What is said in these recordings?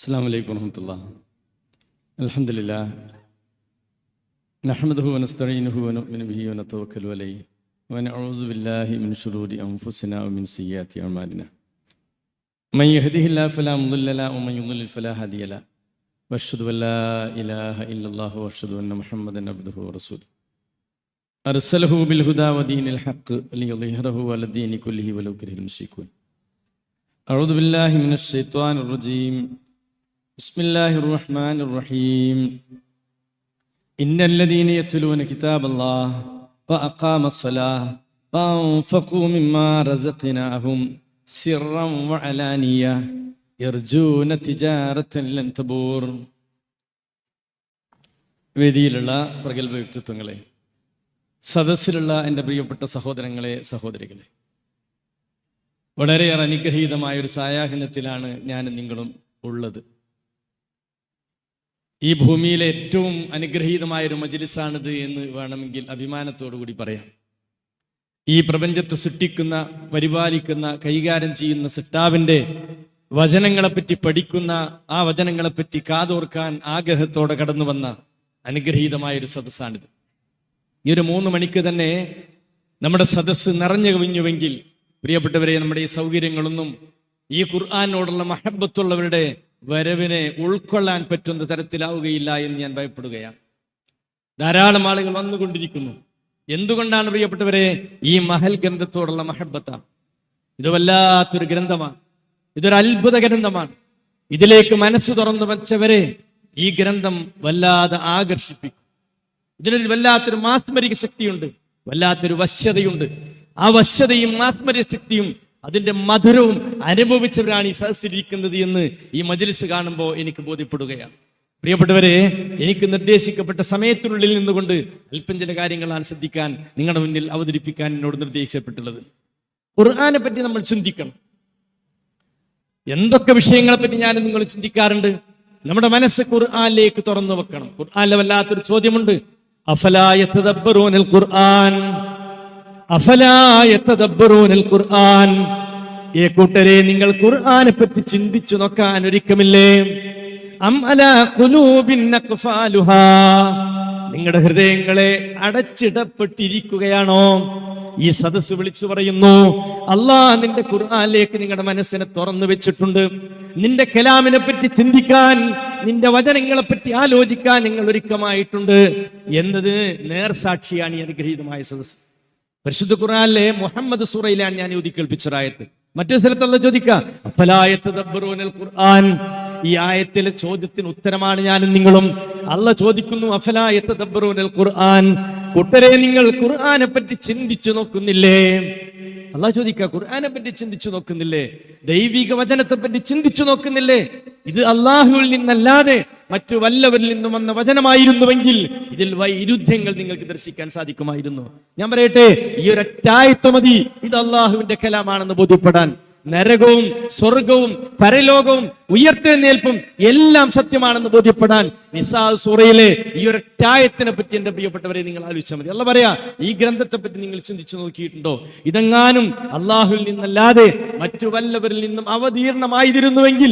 السلام عليكم ورحمة الله الحمد لله نحمده ونستعينه ونؤمن به ونتوكل عليه ونعوذ بالله من شرور أنفسنا ومن سيئات أعمالنا من يهده الله فلا مضل له ومن يضلل فلا هادي له واشهد ان لا اله الا الله واشهد ان محمدا عبده ورسوله ارسله بالهدى ودين الحق ليظهره على الدين كله ولو كره المشركون اعوذ بالله من الشيطان الرجيم بسم الله الرحمن الرحيم ان الذين يتلون كتاب الله واقاموا الصلاه وانفقوا مما رزقناهم سرا وعلانيه يرجون تجارة لن تبور വേദിയിലുള്ള പ്രഗത്ഭ വ്യക്തിത്വങ്ങളെ സദസ്സിലുള്ള എൻ്റെ പ്രിയപ്പെട്ട സഹോദരങ്ങളെ സഹോദരികളെ വളരെയേറെ അനുഗ്രഹീതമായ ഒരു സായാഹ്നത്തിലാണ് ഞാൻ നിങ്ങളും ഉള്ളത് ഈ ഭൂമിയിലെ ഏറ്റവും അനുഗ്രഹീതമായ ഒരു മജിലിസാണിത് എന്ന് വേണമെങ്കിൽ അഭിമാനത്തോടു കൂടി പറയാം. ഈ പ്രപഞ്ചത്തെ സൃഷ്ടിക്കുന്ന പരിപാലിക്കുന്ന കൈകാര്യം ചെയ്യുന്ന സിട്ടാവിന്റെ വചനങ്ങളെപ്പറ്റി പഠിക്കുന്ന ആ വചനങ്ങളെപ്പറ്റി കാതോർക്കാൻ ആഗ്രഹത്തോടെ കടന്നു വന്ന അനുഗ്രഹീതമായ ഒരു സദസ്സാണിത്. ഈ ഒരു മൂന്ന് മണിക്ക് തന്നെ നമ്മുടെ സദസ്സ് നിറഞ്ഞു കവിഞ്ഞുവെങ്കിൽ പ്രിയപ്പെട്ടവരെ നമ്മുടെ ഈ സൗകര്യങ്ങളൊന്നും ഈ ഖുർആാനോടുള്ള മഹബത്തുള്ളവരുടെ വരവിനെ ഉൾക്കൊള്ളാൻ പറ്റുന്ന തരത്തിലാവുകയില്ല എന്ന് ഞാൻ ഭയപ്പെടുകയാണ്. ധാരാളം ആളുകൾ വന്നുകൊണ്ടിരിക്കുന്നു. എന്തുകൊണ്ടാണ് പ്രിയപ്പെട്ടവരെ? ഈ മഹൽ ഗ്രന്ഥത്തോടുള്ള മഹബത്താണ്. ഇത് വല്ലാത്തൊരു ഗ്രന്ഥമാണ്. ഇതൊരു അത്ഭുത ഗ്രന്ഥമാണ്. ഇതിലേക്ക് മനസ്സ് തുറന്നു വച്ചവരെ ഈ ഗ്രന്ഥം വല്ലാതെ ആകർഷിപ്പിക്കും. ഇതിനൊരു വല്ലാത്തൊരു മാസ്മരിക ശക്തിയുണ്ട്. വല്ലാത്തൊരു വശ്യതയുണ്ട്. ആ വശ്യതയും മാസ്മരിക ശക്തിയും അതിന്റെ മധുരവും അനുഭവിച്ചവരാണ് ഈ സദസ്സിരിക്കുന്നത് എന്ന് ഈ മജ്ലിസ് കാണുമ്പോൾ എനിക്ക് ബോധ്യപ്പെടുകയാണ്. പ്രിയപ്പെട്ടവരെ എനിക്ക് നിർദ്ദേശിക്കപ്പെട്ട സമയത്തിനുള്ളിൽ നിന്നുകൊണ്ട് അല്പം ചില കാര്യങ്ങളാണ് ശ്രദ്ധിക്കാൻ നിങ്ങളുടെ മുന്നിൽ അവതരിപ്പിക്കാൻ എന്നോട് നിർദ്ദേശിക്കപ്പെട്ടുള്ളത് ഖുർആാനെ പറ്റി നമ്മൾ ചിന്തിക്കണം. എന്തൊക്കെ വിഷയങ്ങളെ പറ്റി ഞാൻ നിങ്ങൾ ചിന്തിക്കാറുണ്ട്? നമ്മുടെ മനസ്സ് ഖുർആാനിലേക്ക് തുറന്നു വെക്കണം. ഖുർആാനിലെ വല്ലാത്തൊരു ചോദ്യമുണ്ട്. അഫലായ ഖുർആൻ? ഖുർആൻ. ഏ കൂട്ടരെ നിങ്ങൾ ഖുർആനെ പറ്റി ചിന്തിച്ചു നോക്കാൻ ഒരുക്കമില്ലേ? അം അല നിങ്ങളുടെ ഹൃദയങ്ങളെ അടച്ചിടപ്പെട്ടിരിക്കുകയാണോ? ഈ സദസ് വിളിച്ചു പറയുന്നു അള്ളാഹ് നിന്റെ ഖുർആനിലേക്ക് നിങ്ങളുടെ മനസ്സിനെ തുറന്നു വെച്ചിട്ടുണ്ട്. നിന്റെ കലാമിനെ പറ്റി ചിന്തിക്കാൻ നിന്റെ വചനങ്ങളെ പറ്റി ആലോചിക്കാൻ നിങ്ങൾ ഒരുക്കമായിട്ടുണ്ട്. എന്നത് നേർസാക്ഷിയാണ് ഈ അനുഗ്രഹീതമായ സദസ്സ്. പരിശുദ്ധ ഖുറാനിലെ മുഹമ്മദ് സൂറയിലാണ് ഞാൻ യോതി കേൾപ്പിച്ചൊരായത്ത് മറ്റൊരു സ്ഥലത്തുള്ള ചോദിക്കാം ഖുർആൻ. ഈ ആയത്തിലെ ചോദ്യത്തിന് ഉത്തരമാണ് ഞാനും നിങ്ങളും. അല്ല ചോദിക്കുന്നു അഫലായത്തബ്ബറൂനൽ ഖുർആൻ. കുട്ടരെ നിങ്ങൾ ഖുർആനെ പറ്റി ചിന്തിച്ചു നോക്കുന്നില്ലേ? അള്ളാഹ് ചോദിക്കുക ഖുർആനെ പറ്റി ചിന്തിച്ചു നോക്കുന്നില്ലേ? ദൈവിക വചനത്തെ പറ്റി ചിന്തിച്ചു നോക്കുന്നില്ലേ? ഇത് അള്ളാഹുവിൽ നിന്നല്ലാതെ മറ്റു വല്ലവരിൽ നിന്നും വന്ന വചനമായിരുന്നുവെങ്കിൽ ഇതിൽ വൈരുദ്ധ്യങ്ങൾ നിങ്ങൾക്ക് ദർശിക്കാൻ സാധിക്കുമായിരുന്നു. ഞാൻ പറയട്ടെ ഈ ഒരൊറ്റായത്വ മതി. ഇത് അള്ളാഹുവിന്റെ കലാമാണെന്ന് ബോധ്യപ്പെടാൻ. നരകവും സ്വർഗവും പരലോകവും ഉയർത്തെഴുന്നേൽപ്പും എല്ലാം സത്യമാണെന്ന് ബോധ്യപ്പെടാൻ നിസാ സൂറയിലെ ഈ ഒരു ടായത്തിനെ പറ്റി എന്റെ പ്രിയപ്പെട്ടവരെ നിങ്ങൾ ആലോചിച്ചാൽ മതി. അല്ല പറയാ ഈ ഗ്രന്ഥത്തെ പറ്റി നിങ്ങൾ ചിന്തിച്ചു നോക്കിയിട്ടുണ്ടോ? ഇതെങ്ങാനും അള്ളാഹുവിൽ നിന്നല്ലാതെ മറ്റു വല്ലവരിൽ നിന്നും അവതീർണമായിരുന്നുവെങ്കിൽ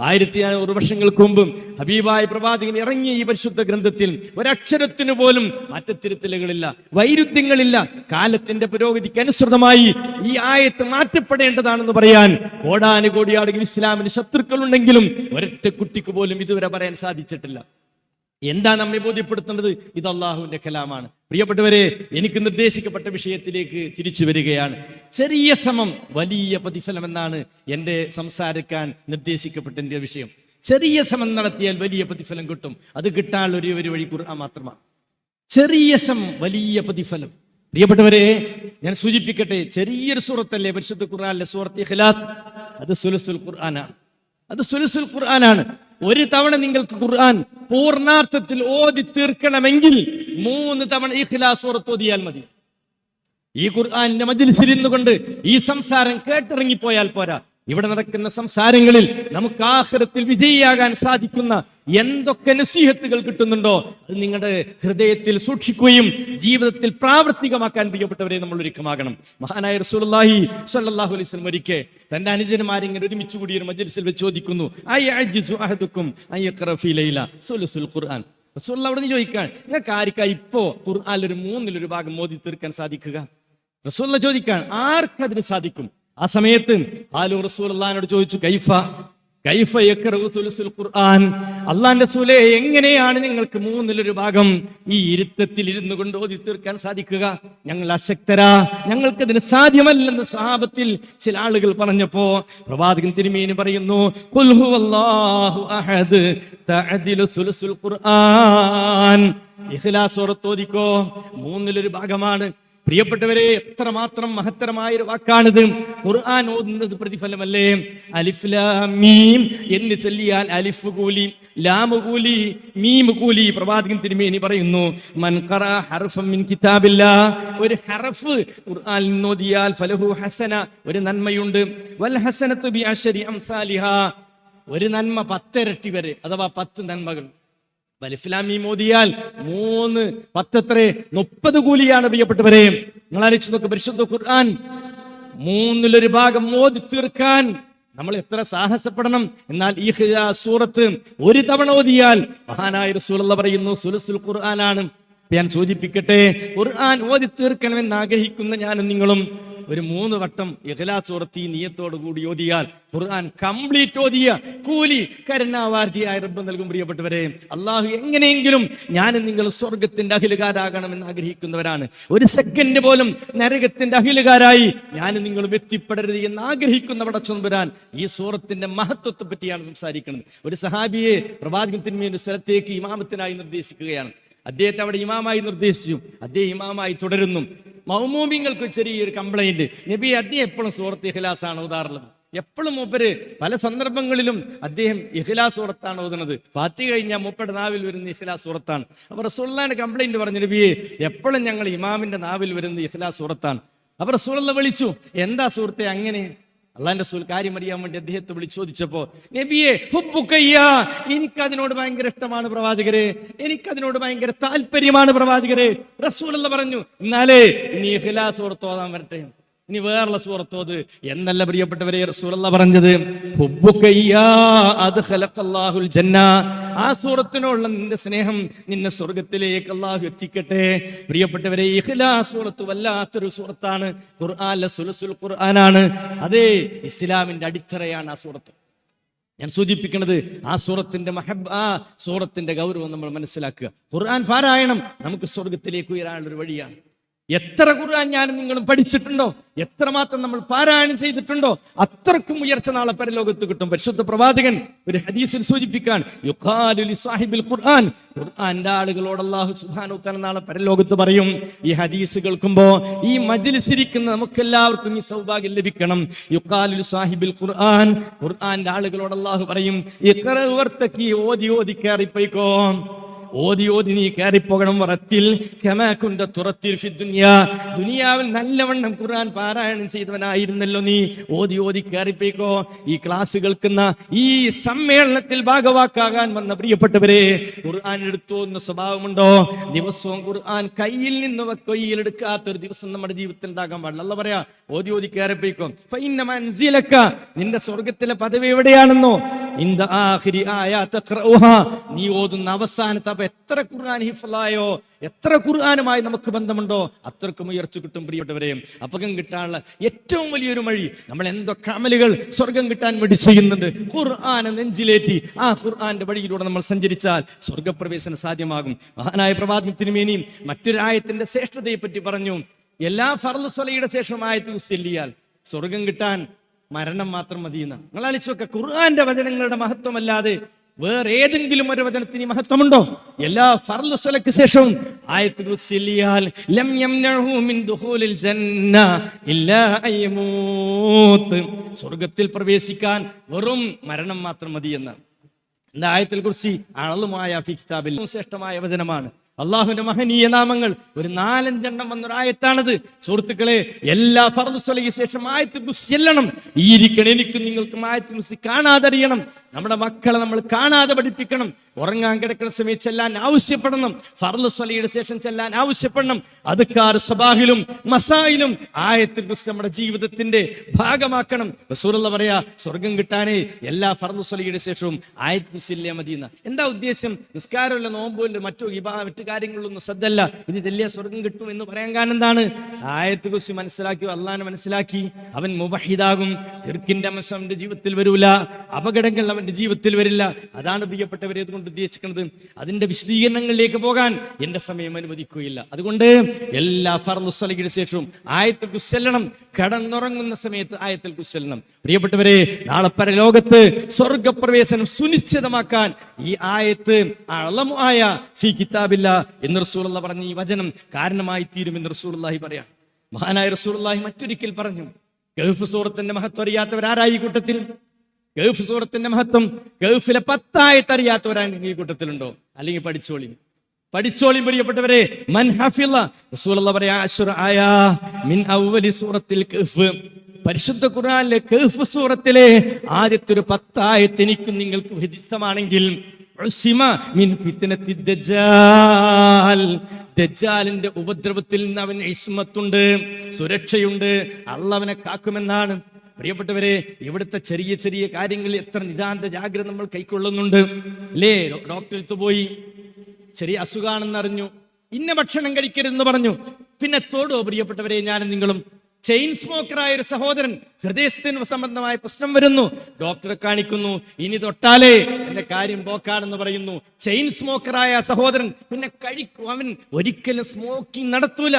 ആയിരത്തി അഞ്ഞൂറ് വർഷങ്ങൾക്ക് മുമ്പും ഹബീബായ പ്രവാചകൻ ഇറങ്ങിയ ഈ പരിശുദ്ധ ഗ്രന്ഥത്തിൽ ഒരക്ഷരത്തിനു പോലും മാറ്റത്തിരുത്തലുകളില്ല വൈരുദ്ധ്യങ്ങളില്ല. കാലത്തിന്റെ പുരോഗതിക്ക് അനുസൃതമായി ഈ ആയത്ത് മാറ്റപ്പെടേണ്ടതാണെന്ന് പറയാൻ കോടാനുകോടി ആളുകൾ ഇസ്ലാമിന് ശത്രുക്കൾ ഉണ്ടെങ്കിലും ഒരൊറ്റ കുട്ടിക്ക് പോലും ഇതുവരെ പറയാൻ സാധിച്ചിട്ടില്ല. എന്താ നമ്മെ ബോധ്യപ്പെടുത്തേണ്ടത്? ഇത് അള്ളാഹുവിന്റെ കലാമാണ്. പ്രിയപ്പെട്ടവരെ എനിക്ക് നിർദ്ദേശിക്കപ്പെട്ട വിഷയത്തിലേക്ക് തിരിച്ചു വരികയാണ്. ചെറിയ ശ്രമം വലിയ പ്രതിഫലം എന്നാണ് എന്റെ സംസാരിക്കാൻ നിർദ്ദേശിക്കപ്പെട്ട എന്റെ വിഷയം. ചെറിയ ശ്രമം നടത്തിയാൽ വലിയ പ്രതിഫലം കിട്ടും. അത് കിട്ടാനുള്ള ഒരു ഒരു വഴി ഖുർആൻ മാത്രമാണ്. ചെറിയ ശ്രമം വലിയ പ്രതിഫലം. പ്രിയപ്പെട്ടവരെ ഞാൻ സൂചിപ്പിക്കട്ടെ ചെറിയൊരു സൂറത്തല്ലേ പരിശുദ്ധ ഖുർആാനിലെ സൂറത്ത് ഇഖ്ലാസ്? അത് സുലസുൽ ഖുർആനാണ്. അത് സുലസുൽ ഖുർആനാണ്. ഒരു തവണ നിങ്ങൾക്ക് ഖുർആൻ പൂർണാർത്ഥത്തിൽ ഓതി തീർക്കണമെങ്കിൽ മൂന്ന് തവണ ഇഖ്ലാസ് സൂറത്ത് ഓതിയാൽ മതി. ഈ ഖുർആാനിന്റെ മജ്ലിസിൽ ഇരുന്നുകൊണ്ട് ഈ സംസാരം കേട്ടിറങ്ങിപ്പോയാൽ പോരാ. ഇവിടെ നടക്കുന്ന സംസാരങ്ങളിൽ നമുക്ക് ആഹ്റത്തിൽ വിജയിയാകാൻ സാധിക്കുന്ന എന്തൊക്കെ നസീഹത്തുകൾ കിട്ടുന്നുണ്ടോ അത് നിങ്ങളുടെ ഹൃദയത്തിൽ സൂക്ഷിക്കുകയും ജീവിതത്തിൽ പ്രാവർത്തികമാക്കാൻ പ്രിയപ്പെട്ടവരെ നമ്മൾ ഒരുക്കമാകണം. മഹാനായ റസൂലുള്ളാഹി സ്വല്ലല്ലാഹു അലൈഹി വസല്ലം ഒരിക്കൽ തന്റെ അനുജന്മാരെ ഇങ്ങനെ ഒരുമിച്ച് കൂടി ഒരു മജ്ലിസിൽ വെച്ച് ചോദിക്കുന്നു ഖുർആൻ. റസൂൽ അവിടെ നിന്ന് ചോദിക്കാൻ നിങ്ങൾക്ക് ആർക്കാ ഇപ്പോ ഖുർആൻ ഒരു മൂന്നിലൊരു ഭാഗം മോദി തീർക്കാൻ സാധിക്കുക? റസൂലിനെ ചോദിക്കാൻ ആർക്കതിന് സാധിക്കും? ആ സമയത്ത് ആലു റസൂൽ ചോദിച്ചു കൈഫ? ഖുർആൻ. അള്ളാന്റെ സുലെ എങ്ങനെയാണ് നിങ്ങൾക്ക് മൂന്നിലൊരു ഭാഗം ഈ ഇരുത്തത്തിൽ ഇരുന്നു കൊണ്ട് ഓതി തീർക്കാൻ സാധിക്കുക? ഞങ്ങൾ അശക്തരാ. ഞങ്ങൾക്ക് ഞങ്ങൾക്കതിന് സാധ്യമല്ലെന്ന് സ്വഭാവത്തിൽ ചില ആളുകൾ പറഞ്ഞപ്പോ പ്രവാചകൻ തിരുമേനി പറയുന്നു "ഖുൽ ഹുവല്ലാഹു അഹദ് തഅദിലു സുലുസുൽ ഖുർആൻ. ഇഖ്ലാസ് ഓർത്തോദിക്കോ മൂന്നിലൊരു ഭാഗമാണ്. പ്രിയപ്പെട്ടവരെ എത്രമാത്രം മഹത്തരമായ ഒരു വാക്കാണിത്. ഖുർആൻ ഓതുന്നത് പ്രതിഫലമല്ലേ? അലിഫ് ലാം മീം എന്ന് ചൊല്ലിയാൽ അലിഫ് കൂലി ലാമ കൂലി മീം കൂലി പ്രവാചകൻ തിരുമേനി പറയുന്നു മൻ ഖറ ഹർഫൻ മിൻ കിതാബില്ല. ഒരു ഹർഫ് ഖുർആൻ നോദിയാൽ ഫലഹു ഹസന ഒരു നന്മയുണ്ട്. വൽ ഹസനത്തു ബി അശരി അംസാലിഹ. ഒരു നന്മ പത്തിരട്ടി വരെ അഥവാ പത്ത് നന്മകൾ. ബലിഫ്ലാമി മോദിയാൽ മൂന്ന് പത്തത്രേ മുപ്പത് കൂലിയാണ് പ്രിയപ്പെട്ടവരെ. നിങ്ങൾ അരിച്ചു നോക്ക് പരിശുദ്ധ ഖുർആൻ മൂന്നിലൊരു ഭാഗം മോദി തീർക്കാൻ നമ്മൾ എത്ര സാഹസപ്പെടണം. എന്നാൽ ഈ സൂറത്ത് ഒരു തവണ ഓതിയാൽ മഹാനായ റസൂലുള്ള പറയുന്നു സുലസുൽ ഖുർആനാണ്. ഞാൻ സൂചിപ്പിക്കട്ടെ ഖുർആൻ ഓതി തീർക്കണമെന്ന് ആഗ്രഹിക്കുന്ന ഞാനും നിങ്ങളും ഒരു മൂന്ന് വട്ടം ഇഖലാസ് ഉറത്തി നീയത്തോടു കൂടി ഓതിയാൽ ഖുർആൻ കംപ്ലീറ്റ് ഓതിയ കൂലി കരുണാവാർത്തിയായ റബ്ബ് നൽകും പ്രിയപ്പെട്ടവരെ. അള്ളാഹു എങ്ങനെയെങ്കിലും ഞാൻ നിങ്ങൾ സ്വർഗത്തിന്റെ അഖിലുകാരാകണമെന്ന് ആഗ്രഹിക്കുന്നവരാണ്. ഒരു സെക്കൻഡ് പോലും നരകത്തിന്റെ അഖിലുകാരായി ഞാൻ നിങ്ങളും എത്തിപ്പെടരുത് എന്ന് ആഗ്രഹിക്കുന്ന പടച്ചൊമ്പരാൻ ഈ സൂറത്തിന്റെ മഹത്വത്തെ പറ്റിയാണ് സംസാരിക്കുന്നത്. ഒരു സഹാബിയെ പ്രവാചകൻ ഒരു സ്ഥലത്തേക്ക് ഇമാമത്തിനായി നിർദ്ദേശിക്കുകയാണ്. അദ്ദേഹത്തെ അവിടെ ഇമാമായി നിർദ്ദേശിച്ചു. അദ്ദേഹം ഇമാമായി തുടരുന്നു. മൗമൂമിങ്ങൾക്ക് ചെറിയൊരു കംപ്ലൈന്റ് നബി അദ്ദേഹം എപ്പോഴും സുഹൃത്ത് ആണ് ഓതാറുള്ളത്. എപ്പോഴും മൂപ്പര് പല സന്ദർഭങ്ങളിലും അദ്ദേഹം ഇഖ്ലാസ് സൂറത്താണ് ഓതുന്നത്. ഫാത്തി കഴിഞ്ഞാൽ മൂപ്പയുടെ നാവിൽ വരുന്ന ഇഖ്ലാസ് സൂറത്താണ്. അപ്പൊ റസൂള്ളാന്റെ കംപ്ലൈന്റ് പറഞ്ഞു നബിയെ എപ്പോഴും ഞങ്ങൾ ഇമാമിന്റെ നാവിൽ വരുന്ന ഇഖ്ലാസ് സൂറത്താണ്. അപ്പൊ റസൂള്ള വിളിച്ചു എന്താ സുഹൃത്തെ അങ്ങനെ? അള്ളാന്റെ റസൂൽ കാര്യം അറിയാൻ വേണ്ടി അദ്ദേഹത്തെ വിളിച്ചു ചോദിച്ചപ്പോ നബിയെ എനിക്ക് അതിനോട് ഭയങ്കര ഇഷ്ടമാണ് പ്രവാചകരെ എനിക്ക് അതിനോട് ഭയങ്കര താല്പര്യമാണ് പ്രവാചകരെ. റസൂൽ പറഞ്ഞു എന്നാലേ നീ ഹിലാസ് ഓർത്തോതാൻ വരട്ടെ. ഇനി വേറുള്ള സൂറത്തോത് എന്നല്ല പ്രിയപ്പെട്ടവരെ റസൂലുള്ള പറഞ്ഞത്? അത് ആ സുഹൃത്തിനോടുള്ള നിന്റെ സ്നേഹം നിന്നെ സ്വർഗത്തിലേക്ക് അള്ളാഹു എത്തിക്കട്ടെ. പ്രിയപ്പെട്ടവരെ ഇഹ്ലാ സൂറത്ത് വല്ലാത്തൊരു സൂറത്താണ്. ഖുർആനിലെ സുലസുൽ ഖുർആനാണ്. അതേ ഇസ്ലാമിന്റെ അടിത്തറയാണ് ആ സൂറത്ത്. ഞാൻ സൂചിപ്പിക്കുന്നത് ആ സൂറത്തിന്റെ മഹബ് ആ സൂറത്തിന്റെ ഗൗരവം നമ്മൾ മനസ്സിലാക്കുക. ഖുർആൻ പാരായണം നമുക്ക് സ്വർഗത്തിലേക്ക് ഉയരാനുള്ള ഒരു വഴിയാണ്. എത്ര ഖുർആൻ ഞാനും നിങ്ങളും പഠിച്ചിട്ടുണ്ടോ? എത്രമാത്രം നമ്മൾ പാരായണം ചെയ്തിട്ടുണ്ടോ? അത്രക്കും ഉയർച്ച നാളെ പരലോകത്ത് കിട്ടും. പരിശുദ്ധ പ്രവാചകൻ ഒരു ഹദീസിൽ സൂചിപ്പിക്കാൻ സാഹിബിൽ ഖുർആൻ. ഖുർആന്റെ ആളുകളോട് അല്ലാഹു സുബ്ഹാനഹു തആല നാളെ പരലോകത്ത് പറയും. ഈ ഹദീസ് കേൾക്കുമ്പോ ഈ മജിലിസിരിക്കുന്ന നമുക്കെല്ലാവർക്കും ഈ സൗഭാഗ്യം ലഭിക്കണം. ലി സാഹിബിൽ ഖുർആൻ. ഖുർആന്റെ ആളുകളോട് അല്ലാഹു പറയും ഓതി ഓതി കയറിപ്പോയിക്കോ ഓതി ഓതി നീ കയറിപ്പോകണം വറത്തിൽ. കമാക്കുണ്ട തുറത്തിൽ ഫി ദുനിയാ. ദുനിയാവിൽ നല്ലവണ്ണം ഖുർആൻ പാരായണം ചെയ്തവനായിരുന്നല്ലോ നീ. ഓതി ഓതി കയറിപ്പോയിക്കോ. ഈ ക്ലാസ് കേൾക്കുന്ന ഈ സമ്മേളനത്തിൽ ഭാഗവാക്കാകാൻ വന്ന പ്രിയപ്പെട്ടവരെ ഖുർആൻ എടുത്തു എന്ന സ്വഭാവമുണ്ടോ? ദിവസവും ഖുർആൻ കയ്യിൽ നിന്ന് കയ്യിൽ എടുക്കാത്ത ഒരു ദിവസം നമ്മുടെ ജീവിതത്തിൽ ഉണ്ടാകാൻ പാടില്ല. അല്ല പറയാ ഓതി ഓതി കയറിപ്പോയിക്കോ. നിന്റെ സ്വർഗത്തിലെ പദവി എവിടെയാണെന്നോ? നീ ഓതുന്ന അവസാനത്തെ അപ്പൊ എത്ര ഖുർആൻ ഹിഫലായോ? എത്ര ഖുർആനുമായി നമുക്ക് ബന്ധമുണ്ടോ? അത്രക്കും ഉയർച്ച കിട്ടും പ്രിയപ്പെട്ടവരെ. അപകം കിട്ടാനുള്ള ഏറ്റവും വലിയൊരു വഴി നമ്മൾ എന്തൊക്കെ അമലുകൾ സ്വർഗം കിട്ടാൻ വേണ്ടി ചെയ്യുന്നുണ്ട്? ഖുർആാനെ നെഞ്ചിലേറ്റി. ആ ഖുർആാന്റെ വഴിയിലൂടെ നമ്മൾ സഞ്ചരിച്ചാൽ സ്വർഗപ്രവേശനം സാധ്യമാകും. മഹാനായ പ്രവാചകത്തിനുമേനിയും മറ്റൊരായത്തിന്റെ ശ്രേഷ്ഠതയെ പറ്റി പറഞ്ഞു. എല്ലാ ഫർദ് സ്വലയുടെ ശേഷം ആയത്തിൽ സ്വർഗം കിട്ടാൻ മരണം മാത്രം മതിയെന്ന് നിങ്ങൾ ആലോചിച്ചൊക്കെ ഖുർആന്റെ വചനങ്ങളുടെ മഹത്വമല്ലാതെ വേറെ ഏതെങ്കിലും ഒരു വചനത്തിന് മഹത്വമുണ്ടോ? എല്ലാ ഫർദ് സ്വലക്ക് ശേഷവും സ്വർഗത്തിൽ പ്രവേശിക്കാൻ വെറും മരണം മാത്രം മതിയെന്നാണ് എന്താ ആയത്തിൽ കുറിച്ച് അളളുമായ ഫി കിതാബിൽ ശ്രേഷ്ഠമായ വചനമാണ്. അള്ളാഹുവിന്റെ മഹനീയ നാമങ്ങൾ. ഒരു നാലഞ്ചെണ്ണം വന്നൊരായത്താണത്. സുഹൃത്തുക്കളെ എല്ലാ ഫർദുസ്വലയ്ക്ക് ശേഷം ആയത്ത് ബുസ് ചെല്ലണം ഈ ഇരിക്കണം എനിക്കും നിങ്ങൾക്കും ആയത്ത് ബുസ് കാണാതറിയണം. നമ്മുടെ മക്കളെ നമ്മൾ കാണാതെ പഠിപ്പിക്കണം. ഉറങ്ങാൻ കിടക്കുന്ന സമയത്ത് ചെല്ലാൻ ആവശ്യപ്പെടണം. ഫർദ് സ്വലയുടെ ശേഷം ചെല്ലാൻ ആവശ്യപ്പെടണം. അതുക്കാർ സബാഹിലും മസായിലും ആയത്തിൽ നമ്മുടെ ജീവിതത്തിന്റെ ഭാഗമാക്കണം. റസൂലുള്ള പറയാ സ്വർഗം കിട്ടാനേ എല്ലാ ഫർദ് സ്വലയുടെ ശേഷവും ആയത്ത് കുറിച്ചില്ലേ മതി എന്ന എന്താ ഉദ്ദേശം? നിസ്കാരമല്ല നോമ്പുമില്ല മറ്റു മറ്റു കാര്യങ്ങളിലൊന്നും ശ്രദ്ധല്ല ഇത് ചെല്ലിയ സ്വർഗം കിട്ടും എന്ന് പറയാൻ കാരണം എന്താണ്? ആയത്ത് കുറിച്ച് മനസ്സിലാക്കി അള്ളാനെ മനസ്സിലാക്കി. അവൻ മുബഹിദാകും ചെറുക്കിന്റെ അംശം ജീവിതത്തിൽ വരൂല. അപകടങ്ങൾ അവന്റെ ജീവിതത്തിൽ വരില്ല. അതാണ് പ്രിയപ്പെട്ടവരെ അതുകൊണ്ട് ഉദ്ദേശിക്കുന്നത്. അതിന്റെ വിശദീകരണങ്ങളിലേക്ക് പോകാൻ എന്റെ സമയം അനുവദിക്കുകയില്ല. അതുകൊണ്ട് എല്ലാ ഫർദുസ്വലയുടെ ശേഷവും ആയത്തിൽ കുശല്ലണം കടന്നുറങ്ങുന്ന സമയത്ത് ആയത്തിൽ കുശല്ലണം പ്രിയപ്പെട്ടവരെ നാളെ പരലോകത്ത് സ്വർഗപ്രവേശനം സുനിശ്ചിതമാക്കാൻ ഈ ആയത്ത് അളമായ ഫി കിതാബില്ല എന്ന് റസൂലുള്ള പറഞ്ഞ ഈ വചനം കാരണമായി തീരുമെന്ന് റസൂലുള്ളാഹി പറയാം. മഹാനായ റസൂലുള്ളാഹി മറ്റൊരിക്കൽ പറഞ്ഞു. ഗൾഫ് സൂറത്തിന്റെ മഹത്വം അറിയാത്തവരാരായി കൂട്ടത്തിൽ? ഗൾഫ് സൂറത്തിന്റെ മഹത്വം ഗൾഫിലെ പത്തായിട്ട് അറിയാത്തവരാണ് ഈ കൂട്ടത്തിലുണ്ടോ? അല്ലെങ്കിൽ പഠിച്ചോളി പഠിച്ചോളി പ്രിയപ്പെട്ടവരെ ആയ മിൻ സൂറത്തിൽ ഗൾഫ് പരിശുദ്ധ ഖുർആനിലെ ഗൾഫ് സൂറത്തിലെ ആദ്യത്തെ ഒരു പത്തായത്ത് എനിക്കും നിങ്ങൾക്ക് ഫിത്നത്തി ദജ്ജാലിന്റെ ഉപദ്രവത്തിൽ നിന്ന് അവൻ ഇസ്മത്തുണ്ട് സുരക്ഷയുണ്ട് അള്ളവനെ കാക്കുമെന്നാണ് പ്രിയപ്പെട്ടവരെ ഇവിടുത്തെ ചെറിയ ചെറിയ കാര്യങ്ങളിൽ എത്ര നിതാന്ത ജാഗ്രത നമ്മൾ കൈക്കൊള്ളുന്നുണ്ട്? അല്ലേ ഡോക്ടറെ അടുത്ത് പോയി. ചെറിയ അസുഖാണെന്ന് അറിഞ്ഞു ഇന്ന ഭക്ഷണം കഴിക്കരുതെന്ന് പറഞ്ഞു. പിന്നെ തോടോ പ്രിയപ്പെട്ടവരെ ഞാനും നിങ്ങളും. ചെയിൻ സ്മോക്കറായ ഒരു സഹോദരൻ ഹൃദയത്തിന് സംബന്ധമായ പ്രശ്നം വരുന്നു. ഡോക്ടറെ കാണിക്കുന്നു. ഇനി തൊട്ടാലേ എന്റെ കാര്യം പോക്കാണെന്ന് പറയുന്നു. ചെയിൻ സ്മോക്കറായ സഹോദരൻ പിന്നെ കഴിക്കും അവൻ ഒരിക്കലും സ്മോക്കിംഗ് നടത്തൂല.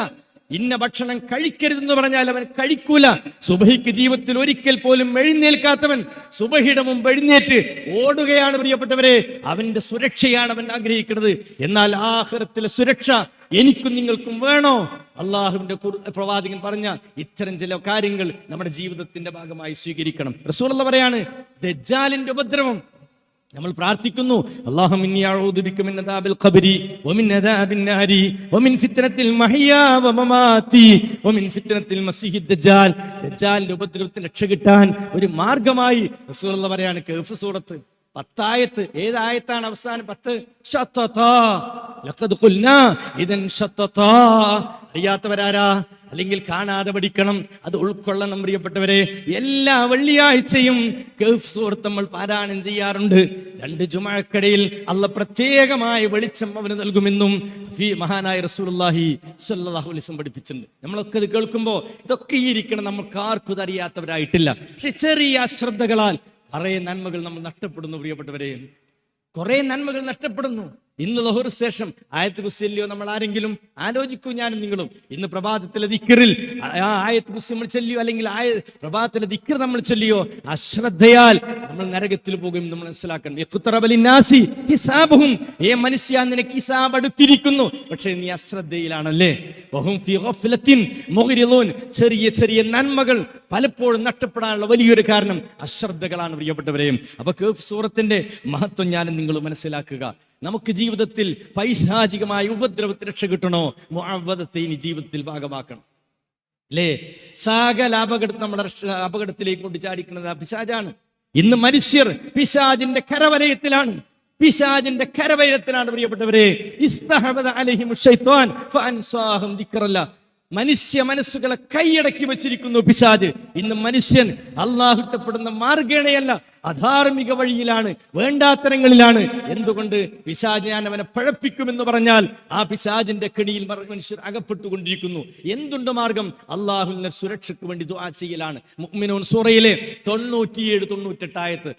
ഇന്ന ഭക്ഷണം കഴിക്കരുതെന്ന് പറഞ്ഞാൽ അവൻ കഴിക്കൂല. സുബഹിക്ക് ജീവിതത്തിൽ ഒരിക്കൽ പോലും എഴുന്നേൽക്കാത്തവൻ സുബഹിയുടെ മുമ്പ് എഴുന്നേറ്റ് ഓടുകയാണ് പ്രിയപ്പെട്ടവരെ. അവന്റെ സുരക്ഷയാണ് അവൻ ആഗ്രഹിക്കുന്നത്. എന്നാൽ ആഹ്റത്തിലെ സുരക്ഷ എനിക്കും നിങ്ങൾക്കും വേണോ? അള്ളാഹുവിന്റെ പ്രവാചകൻ പറഞ്ഞ ഇത്തരം ചില കാര്യങ്ങൾ നമ്മുടെ ജീവിതത്തിന്റെ ഭാഗമായി സ്വീകരിക്കണം. റസൂൾ പറയാണ് ദജാലിന്റെ ഉപദ്രവം നമ്മൾ പ്രാർത്ഥിക്കുന്നു. ദജ്ജാലിന്റെ രക്ഷ കിട്ടാൻ ഒരു മാർഗമായി പറയാണ് സൂറത്ത് പത്തായത്ത്. ഏതായത്താണ് അവസാനം പത്ത്. അറിയാത്തവരാരാ? അല്ലെങ്കിൽ കാണാതെ പഠിക്കണം അത് ഉൾക്കൊള്ളണം പ്രിയപ്പെട്ടവരെ. എല്ലാ വെള്ളിയാഴ്ചയും ഗൾഫ് സൂറത്ത് നമ്മൾ പാരായണം ചെയ്യാറുണ്ട്. രണ്ട് ജുമാക്കടയിൽ അല്ല പ്രത്യേകമായ വെളിച്ചം അവന് നൽകുമെന്നും മഹാനായ സ്വല്ലല്ലാഹു അലൈഹി വസല്ലം പഠിപ്പിച്ചിട്ടുണ്ട്. നമ്മളൊക്കെ ഇത് കേൾക്കുമ്പോൾ ഇതൊക്കെ ഇരിക്കണം നമുക്ക് ആർക്കും ഇത് അറിയാത്തവരായിട്ടില്ല. പക്ഷെ ചെറിയ അശ്രദ്ധകളാൽ കുറേ നന്മകൾ നമ്മൾ നഷ്ടപ്പെടുന്നു പ്രിയപ്പെട്ടവരെ. കുറേ നന്മകൾ നഷ്ടപ്പെടുന്നു. ഇന്ന് ലഹുർ ശേഷം ആയത്ത് കുസ്യല്ലയോ നമ്മൾ ആരെങ്കിലും ആലോചിക്കൂ ഞാനും നിങ്ങളും. ഇന്ന് പ്രഭാതത്തിലെ ദിക്കറിൽ ആ ആയത്ത് കുസ്യം നമ്മൾ ചൊല്ലിയോ അല്ലെങ്കിൽ ആയ പ്രഭാതത്തിലെ ദിക്കർ നമ്മൾ ചൊല്ലിയോ അശ്രദ്ധയാൽ നമ്മൾ നരകത്തിൽ പോകും നമ്മൾ മനസ്സിലാക്കണം. ഇഖ്തറബലി നാസി ഹിസാബും ഏ മനുഷ്യ നിനക്ക് ഹിസാബ് അടുത്തിരിക്കുന്നു. പക്ഷേ നീ അശ്രദ്ധയിലാണല്ലേ. ചെറിയ ചെറിയ നന്മകൾ പലപ്പോഴും നഷ്ടപ്പെടാനുള്ള വലിയൊരു കാരണം അശ്രദ്ധകളാണ് പ്രിയപ്പെട്ടവരെയും അപ്പൊ കേഫ് സൂറത്തിന്റെ മഹത്വം ഞാനും നിങ്ങൾ മനസ്സിലാക്കുക. നമുക്ക് ജീവിതത്തിൽ പൈശാചികമായ ഉപദ്രവത്തിൽ രക്ഷ കിട്ടണോ? മുഅവ്വദത്തെ ഇനി ജീവിതത്തിൽ ഭാഗമാക്കണം. അല്ലേ സകല അപകടം നമ്മുടെ അപകടത്തിലേക്ക് കൊണ്ട് ചാടിക്കുന്നത് പിശാജാണ് ഇന്ന് മനുഷ്യർ പിശാജിന്റെ കരവലയത്തിലാണ്. പിശാജിന്റെ കരവലയത്തിലാണ് പ്രിയപ്പെട്ടവരെ. മനുഷ്യ മനസ്സുകളെ കൈയടക്കി വെച്ചിരിക്കുന്നു പിശാജ് ഇന്ന് മനുഷ്യൻ അള്ളാഹുട്ടപ്പെടുന്ന മാർഗേണയല്ല. അധാർമിക വഴിയിലാണ് വേണ്ടാത്തരങ്ങളിലാണ്. എന്തുകൊണ്ട് പിശാജ് ഞാൻ അവനെ പഴപ്പിക്കുമെന്ന് പറഞ്ഞാൽ ആ പിശാജിന്റെ കെണിയിൽ മനുഷ്യർ അകപ്പെട്ടുകൊണ്ടിരിക്കുന്നു. എന്തുണ്ട് മാർഗം? അള്ളാഹുവിന്റെ സുരക്ഷയ്ക്ക് വേണ്ടി ദുആ ചെയ്യലാണ്. മുഅ്മിനൂൻ സൂറയിലെ തൊണ്ണൂറ്റിയേഴ് തൊണ്ണൂറ്റെട്ടായത്ത്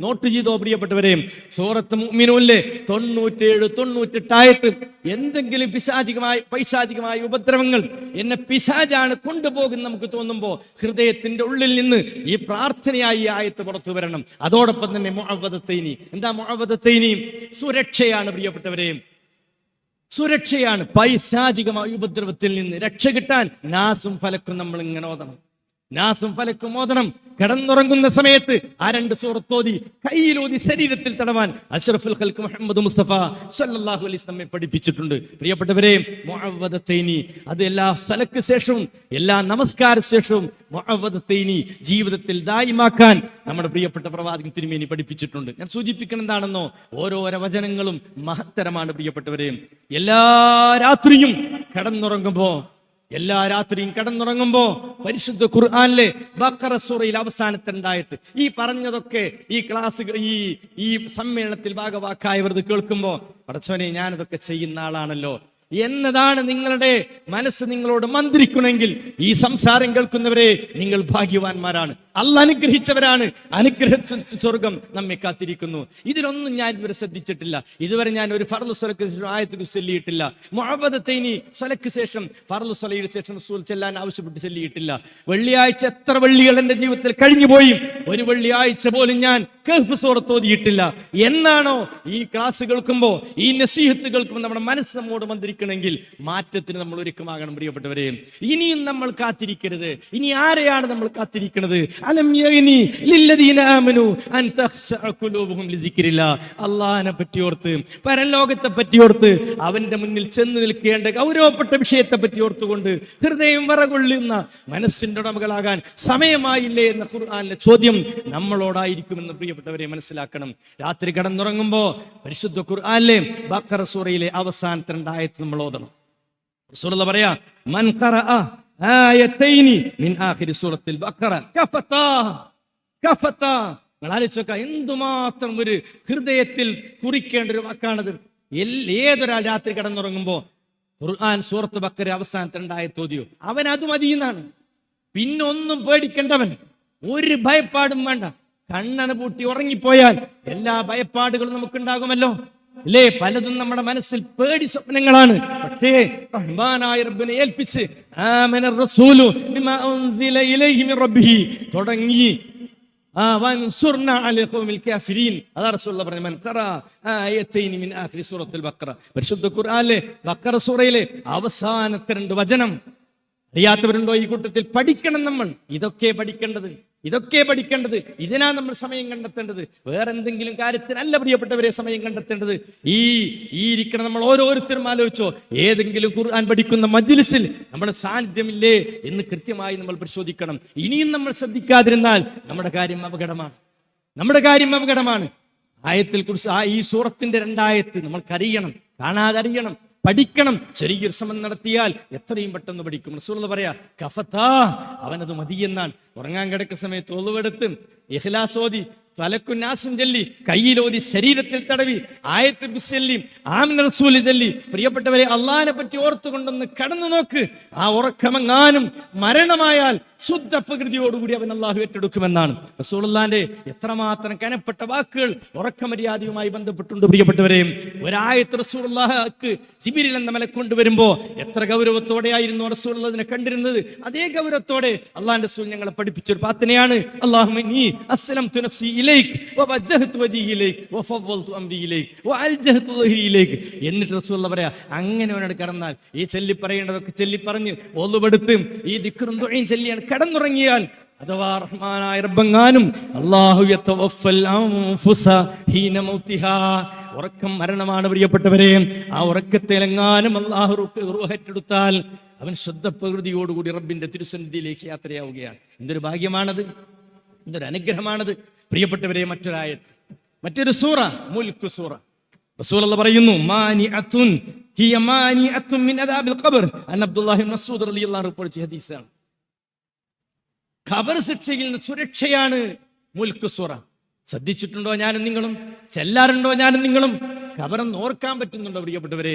നോട്ട് ചെയ്തോ പ്രിയപ്പെട്ടവരെ സൂറത്ത് മുഅ്മിനൂനിലെ തൊണ്ണൂറ്റേഴ് തൊണ്ണൂറ്റെട്ടായത്ത് എന്തെങ്കിലും പിശാചികമായ പൈശാചികമായ ഉപദ്രവങ്ങൾ എന്നെ പിശാചാണ് കൊണ്ടുപോകുന്ന നമുക്ക് തോന്നുമ്പോൾ ഹൃദയത്തിന്റെ ഉള്ളിൽ നിന്ന് ഈ പ്രാർത്ഥനയായി ആയത്ത് പുറത്തു വരണം. അതോടൊപ്പം തന്നെ മുഅവ്വദത്തൈനി. എന്താ മുഅവ്വദത്തൈനി? സുരക്ഷയാണ് പ്രിയപ്പെട്ടവരെ. സുരക്ഷയാണ് പൈശാചികമായ ഉപദ്രവത്തിൽ നിന്ന് രക്ഷ കിട്ടാൻ നാസും ഫലക്കും നമ്മൾ ഇങ്ങനെ ഓതണം. നാസും ഫലക്കും മോദനം. കിടന്നുറങ്ങുന്ന സമയത്ത് ആ രണ്ട് സൂറത്തോതി കയ്യിലോതി ശരീരത്തിൽ തടവാൻ അഷ്റഫുൽ ഖൽക്ക് മുഹമ്മദ് മുസ്തഫ സല്ലല്ലാഹു അലൈഹി നമ്മെ പഠിപ്പിച്ചിട്ടുണ്ട്. പ്രിയപ്പെട്ടവരെ മുഅവ്വദത്തൈനി അത് എല്ലാ സലക്ക് ശേഷവും എല്ലാ നമസ്കാര ശേഷവും മുഅവ്വദത്തൈനി ജീവിതത്തിൽ ദായിമാക്കാൻ നമ്മുടെ പ്രിയപ്പെട്ട പ്രവാചകൻ തിരുമേനി പഠിപ്പിച്ചിട്ടുണ്ട്. ഞാൻ സൂചിപ്പിക്കണം എന്താണെന്നോ ഓരോരോ വചനങ്ങളും മഹത്തരമാണ് പ്രിയപ്പെട്ടവരെ. എല്ലാ രാത്രിയും കിടന്നുറങ്ങുമ്പോ എല്ലാ രാത്രിയും കിടന്നുറങ്ങുമ്പോ പരിശുദ്ധ ഖുർആാനിലെ ബക്കറ സൂറയിൽ അവസാനത്തുണ്ടായത് ഈ പറഞ്ഞതൊക്കെ ഈ ക്ലാസ് ഈ ഈ സമ്മേളനത്തിൽ ഭാഗവാക്കായവർ ഇത് കേൾക്കുമ്പോ പടച്ചോനെ ഞാനിതൊക്കെ ചെയ്യുന്ന ആളാണല്ലോ. എന്നതാണ് നിങ്ങളുടെ മനസ്സ് നിങ്ങളോട് മന്ത്രിക്കണമെങ്കിൽ ഈ സംസാരം കേൾക്കുന്നവരെ നിങ്ങൾ ഭാഗ്യവാന്മാരാണ്. അല്ല അനുഗ്രഹിച്ചവരാണ്. അനുഗ്രഹ സ്വർഗം നമ്മെ കാത്തിരിക്കുന്നു. ഇതിലൊന്നും ഞാൻ ഇതുവരെ ശ്രദ്ധിച്ചിട്ടില്ല. ഇതുവരെ ഞാൻ ഒരു ഫർദ് സ്വലക്ക് ആയത്തിൽ ചൊല്ലിയിട്ടില്ല. മുഹബദത്തൈനി സ്വലക്ക് ശേഷം ഫർദ് സ്വലയുടെ ശേഷം റസൂൽ ചെല്ലാൻ ആവശ്യപ്പെട്ട് ചൊല്ലിയിട്ടില്ല. വെള്ളിയാഴ്ച എത്ര വെള്ളികൾ എന്റെ ജീവിതത്തിൽ കഴിഞ്ഞുപോയി ഒരു വെള്ളിയാഴ്ച പോലും ഞാൻ കേൾപ്പ് സോറത്തോതിയിട്ടില്ല എന്നാണോ ഈ ക്ലാസ് കേൾക്കുമ്പോൾ ഈ നസീഹത്ത് കേൾക്കുമ്പോൾ നമ്മുടെ മനസ്സ് നമ്മോട് മന്ത്രിക്കണമെങ്കിൽ മാറ്റത്തിന് നമ്മൾ ഒരുക്കമാകണം പ്രിയപ്പെട്ടവരെ. ഇനിയും നമ്മൾ കാത്തിരിക്കരുത്. ഇനി ആരെയാണ് നമ്മൾ കാത്തിരിക്കുന്നത്? അല്ലാഹനെ പറ്റിയോർത്ത് പരലോകത്തെ പറ്റിയോർത്ത് അവന്റെ മുന്നിൽ ചെന്ന് നിൽക്കേണ്ട ഗൗരവപ്പെട്ട വിഷയത്തെ പറ്റി ഓർത്തുകൊണ്ട് ഹൃദയം വറകൊള്ളുന്ന മനസ്സിന്റെ ഉടമകളാകാൻ സമയമായില്ലേ എന്ന ഖുർആനിലെ ചോദ്യം നമ്മളോടായിരിക്കുമെന്ന് പ്രിയപ്പെട്ടവരെ മനസ്സിലാക്കണം. രാത്രി കടന്നുറങ്ങുമ്പോ പരിശുദ്ധ ഖുർആാനിലെ ബക്കറ സൂറയിലെ അവസാനത്തെ രണ്ടായത്ത് നമ്മൾ ഓതണം റസൂലുള്ള പറയാ മൻ ഖറഅ ആയതൈനി മിൻ ആഖിരി സൂറത്തിൽ ബഖറ കഫതാ കഫതാ നിങ്ങൾ ആലോചിച്ചോക്ക എന്തുമാത്രം ഒരു ഹൃദയത്തിൽ കുറിക്കേണ്ട ഒരു വാക്കാണത്. ഏതൊരാൾ രാത്രി കിടന്നുറങ്ങുമ്പോ ഖുർആൻ സൂറത്ത് ബക്കര അവസാനത്തെ ഉണ്ടായ തോതിയോ അവൻ അത് മതിയെന്നാണ് പിന്നൊന്നും പേടിക്കേണ്ടവൻ. ഒരു ഭയപ്പാടും വേണ്ട. കണ്ണന പൂട്ടി ഉറങ്ങിപ്പോയാൽ എല്ലാ ഭയപ്പാടുകളും നമുക്കുണ്ടാകുമല്ലോ. അല്ലേ പലതും നമ്മുടെ മനസ്സിൽ പേടി സ്വപ്നങ്ങളാണ്. പക്ഷേ റഹ്മാനായ റബ്ബിനെ ഏൽപ്പിച്ച് ആമന റസൂലു ബിമാ ഉൻസില ഇലൈഹി മിൻ റബ്ബിഹി. തുടങ്ങി. പരിശുദ്ധ ഖുർആനിലെ ബഖറ സൂറയിലെ അവസാനത്തെ രണ്ട് വചനം അറിയാത്തവരുണ്ടോ ഈ കൂട്ടത്തിൽ? പഠിക്കണം നമ്മൾ. ഇതൊക്കെ പഠിക്കേണ്ടത്. ഇതൊക്കെ പഠിക്കേണ്ടത്. ഇതിനാ നമ്മൾ സമയം കണ്ടെത്തേണ്ടത്. വേറെ എന്തെങ്കിലും കാര്യത്തിനല്ല പ്രിയപ്പെട്ടവരെ സമയം കണ്ടെത്തേണ്ടത്. ഈ ഈ ഇരിക്കണം നമ്മൾ ഓരോരുത്തരും ആലോചിച്ചോ. ഏതെങ്കിലും ഖുർആൻ പഠിക്കുന്ന മജ്ലിസിൽ നമ്മുടെ സാന്നിധ്യമില്ലേ എന്ന് കൃത്യമായി നമ്മൾ പരിശോധിക്കണം. ഇനിയും നമ്മൾ ശ്രദ്ധിക്കാതിരുന്നാൽ നമ്മുടെ കാര്യം അപകടമാണ്. നമ്മുടെ കാര്യം അപകടമാണ്. ആയത്തിൽ കുറിച്ച് ആ ഈ സൂറത്തിന്റെ രണ്ടായത്ത് നമ്മൾക്കറിയണം. കാണാതെ അറിയണം പഠിക്കണം. ചെറിയൊരു ശ്രമം നടത്തിയാൽ എത്രയും പെട്ടെന്ന് പഠിക്കും. റസൂൽ പറയാ കഫത്താ അവനത് മതിയെന്നാണ്. ഉറങ്ങാൻ കിടക്കുന്ന സമയത്ത് ഒളിവെടുത്ത് ഇഹ്ലാസോദി ഫലക്കുന്നാസും ചൊല്ലി കയ്യിലോതി ശരീരത്തിൽ തടവി ആയത്തിൽ ചൊല്ലി ആമിന റസൂലി ചൊല്ലി. പ്രിയപ്പെട്ടവരെ അള്ളാഹിനെ പറ്റി ഓർത്തുകൊണ്ടൊന്ന് കടന്നു നോക്ക്. ആ ഉറക്കമെങ്ങാനും മരണമായാൽ ശുദ്ധ പ്രകൃതിയോടുകൂടി അവൻ അള്ളാഹു ഏറ്റെടുക്കുമെന്നാണ്. റസൂലുള്ളാന്റെ എത്രമാത്രം കനപ്പെട്ട വാക്കുകൾ ഉറക്കമര്യാദയുമായി ബന്ധപ്പെട്ടുണ്ട് പ്രിയപ്പെട്ടവരെയും ഒരായത്ത് റസൂലുള്ളാഹക്ക് ജിബിരിൽ എന്ന മല കൊണ്ടുവരുമ്പോൾ എത്ര ഗൗരവത്തോടെയായിരുന്നു റസൂലുള്ളതിനെ കണ്ടിരുന്നത്? അതേ ഗൗരവത്തോടെ അള്ളാഹിന്റെ റസൂൽ ഞങ്ങളെ പഠിപ്പിച്ചൊരു പ്രാർത്ഥനയാണ്. അള്ളാഹു നീ അസ്സലം തുനഫ്സി ഇലൈക് വവജ്ജഹ്തു വജീ ഇലൈക് വഫവ്വൽതു അംരി ഇലൈക് വഅൽജഹ്തു ളഹ്രി ഇലൈക് എന്നിട്ട് റസൂലുള്ള പറയാ അങ്ങനെ അവനോട് കടന്നാൽ ഈ ചൊല്ലി പറയേണ്ടതൊക്കെ ചൊല്ലി പറഞ്ഞ് ഒന്നുപെടുത്ത് ഈ ദിക്റും തുഴയും ചൊല്ലിയാണ് കടന്നുറങ്ങിയാൽ അഥവാ റഹ്മാനായ റബ്ബങ്ങാനും അല്ലാഹു യതവഫൽ അൻഫുസ ഹീന മൗതിഹാ ഉറക്കം മരണമാണ് പ്രിയപ്പെട്ടവരെ. ആ ഉറക്കത്തിലെങ്ങാനും അള്ളാഹു റൂഹറ്റെടുത്താൽ അവൻ ശുദ്ധ പ്രകൃതിയോടുകൂടി റബ്ബിന്റെ തിരുസന്നിധിയിലേക്ക് യാത്രയാവുകയാണ്. എന്തൊരു ഭാഗ്യമാണത്? എന്തൊരു അനുഗ്രഹമാണത്? പ്രിയപ്പെട്ടവരെ മറ്റൊരായത്ത് മറ്റൊരു സൂറ മുൽക്ക് സൂറ. അല്ല പറയുന്നു മാനിഅത്തുൻ ഹിയ മാനിഅത്തുൻ മിൻ അദാബിൽ ഖബർ. അൻ അബ്ദുല്ലാഹി മസ്ഊദ് റളിയല്ലാഹു റിപ്പോർട്ട് ചെയ്ത ഹദീസാണ്. ഖബർ ശിക്ഷയിൽ നിന്ന് സുരക്ഷയാണ് മുൽക്ക് സൂറ. ശ്രദ്ധിച്ചിട്ടുണ്ടോ ഞാനും നിങ്ങളും? ചെല്ലാറുണ്ടോ ഞാനും നിങ്ങളും? ഖബറൊന്ന് ഓർക്കാൻ പറ്റുന്നുണ്ടോ പ്രിയപ്പെട്ടവരെ?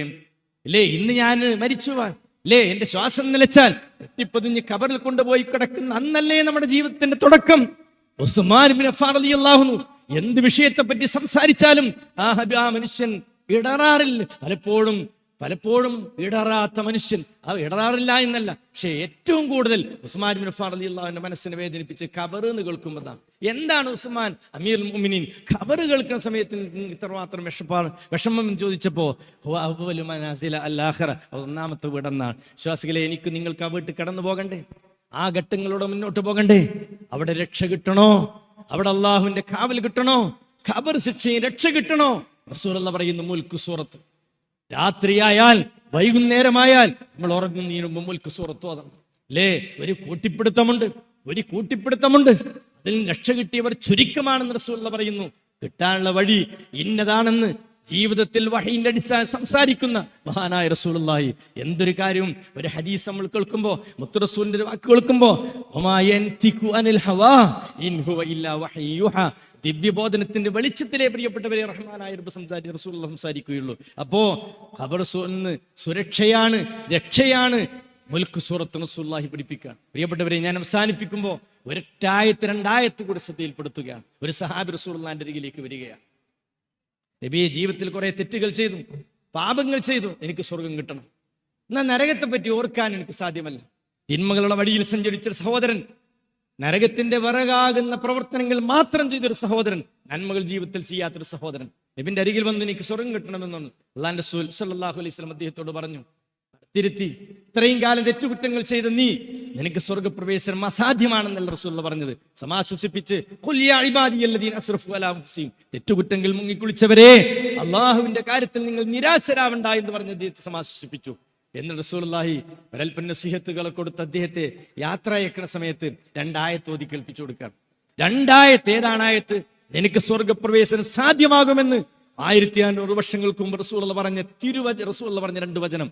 ഇല്ലേ ഇന്ന് ഞാൻ മരിച്ചു പോവാൻ അല്ലേ എന്റെ ശ്വാസം നിലച്ചാൽ എത്തിപ്പതിഞ്ഞ് കബറിൽ കൊണ്ടുപോയി കിടക്കുന്ന അന്നല്ലേ നമ്മുടെ ജീവിതത്തിന്റെ തുടക്കം. ഉസ്മാൻ എന്ത് വിഷയത്തെ പറ്റി സംസാരിച്ചാലും ആ ഹബി- ആ മനുഷ്യൻ ഇടറാറില്ല പലപ്പോഴും പലപ്പോഴും ഇടറാത്ത മനുഷ്യൻ. ആ ഇടറാറില്ല എന്നല്ല. പക്ഷെ ഏറ്റവും കൂടുതൽ ഉസ്മാൻ ബിൻ അലി അള്ളാഹുവിന്റെ മനസ്സിനെ വേദനിപ്പിച്ച് ഖബർ എന്ന് കേൾക്കുമ്പോഴാണ്. എന്താണ് ഉസ്മാൻ? അമീർ മുമിനിൻ ഖബർ കേൾക്കുന്ന സമയത്ത് ഇത്ര ഇത്രമാത്രം വിഷപ്പാണ്. വിഷമം ചോദിച്ചപ്പോ അത് ഒന്നാമത്തെ വീടെന്നാണ്. വിശ്വാസികളെ എനിക്ക് നിങ്ങൾക്ക് ആ വീട്ടിൽ കടന്നു പോകണ്ടേ ആ ഘട്ടങ്ങളോടെ മുന്നോട്ട് പോകണ്ടേ? അവിടെ രക്ഷ കിട്ടണോ? അവിടെ അള്ളാഹുവിന്റെ കാവൽ കിട്ടണോ? ഖബർ ശിക്ഷയും രക്ഷ കിട്ടണോ? റസൂൽ പറയുന്നു മുൽക്ക് സൂറത്ത്. രാത്രിയായാൽ വൈകുന്നേരമായാൽ നമ്മൾ ഉറങ്ങുന്നതിന് മുമ്പ് മുൽക്ക് സൂറത്ത് ഓതണം. അല്ലേ ഒരു കൂട്ടിപ്പിടുത്തമുണ്ട് ഒരു കൂട്ടിപ്പിടുത്തമുണ്ട്. അതിൽ രക്ഷ കിട്ടിയവർ ചുരുക്കമാണെന്ന് റസൂൽ പറയുന്നു. കിട്ടാനുള്ള വഴി ഇന്നതാണെന്ന് ജീവിതത്തിൽ വഹീന്റെ അടിസ്ഥാനം സംസാരിക്കുന്ന മഹാനായ റസൂലുള്ളാഹി. എന്തൊരു കാര്യവും ഒരു ഹദീസ് നമ്മൾ കേൾക്കുമ്പോൾ മുത്തുറസൂലിന്റെ വാക്ക് കേൾക്കുമ്പോൾ. ദിവ്യബോധനത്തിന്റെ വെളിച്ചത്തിലെ പ്രിയപ്പെട്ടവരെ റഹ്മാനായ റബ്ബ് സംസാരി റസൂൽ സംസാരിക്കുകയുള്ളൂ. അപ്പോ ഖബർ സുരക്ഷയാണ് രക്ഷയാണ് മുൽക്ക് സൂറത്ത് റസൂല്ലാഹി പഠിപ്പിക്കുകയാണ്. പ്രിയപ്പെട്ടവരെ ഞാൻ അവസാനിപ്പിക്കുമ്പോൾ ഒരൊറ്റായത്ത് രണ്ടായത്ത് കൂടി ശ്രദ്ധയിൽപ്പെടുത്തുകയാണ്. ഒരു സഹാബി റസൂള്ളാന്റെ അരികിലേക്ക് വരികയാണ്. നബിയെ ജീവിതത്തിൽ കുറെ തെറ്റുകൾ ചെയ്തു പാപങ്ങൾ ചെയ്തു എനിക്ക് സ്വർഗം കിട്ടണം. എന്നാൽ നരകത്തെ പറ്റി ഓർക്കാൻ എനിക്ക് സാധ്യമല്ല. തിന്മകളുടെ വഴിയിൽ സഞ്ചരിച്ചൊരു സഹോദരൻ നരകത്തിന്റെ വിറകാകുന്ന പ്രവർത്തനങ്ങൾ മാത്രം ചെയ്തൊരു സഹോദരൻ നന്മകൾ ജീവിതത്തിൽ ചെയ്യാത്തൊരു സഹോദരൻ. നബിന്റെ അരികിൽ വന്ന് എനിക്ക് സ്വർഗം കിട്ടണമെന്നാണ് അള്ളാന്റെ റസൂൽ സല്ലല്ലാഹു അലൈഹി സ്വലം അദ്ദേഹത്തോട് പറഞ്ഞു. തിരുത്തി ഇത്രയും കാലം തെറ്റുകുറ്റങ്ങൾ ചെയ്ത നീ നിനക്ക് സ്വർഗപ്രവേശനം അസാധ്യമാണെന്നല്ല റസൂൽ പറഞ്ഞത്. സമാശ്വസിപ്പിച്ച്. തെറ്റുകുറ്റങ്ങൾ മുങ്ങിക്കുളിച്ചവരെ അള്ളാഹുവിന്റെ കാര്യത്തിൽ നിങ്ങൾ നിരാശരാവണ്ട എന്ന് പറഞ്ഞ് അദ്ദേഹത്തെ സമാശ്വസിപ്പിച്ചു. എന്ന് റസൂലുള്ളാഹി ഒരൽപ്പൻ നസീഹത്തുകളെ കൊടുത്ത് അദ്ദേഹത്തെ യാത്ര അയക്കണ സമയത്ത് രണ്ടായത്ത് ഓതി കേൾപ്പിച്ചു കൊടുക്കാം രണ്ടായത്ത് ഏതാണായത്ത് എനിക്ക് സ്വർഗപ്രവേശനം സാധ്യമാകുമെന്ന് ആയിരത്തി അഞ്ഞൂറ് വർഷങ്ങൾക്ക് മുമ്പ് റസൂൾ പറഞ്ഞ തിരുവച റസൂൾ പറഞ്ഞ രണ്ട് വചനം.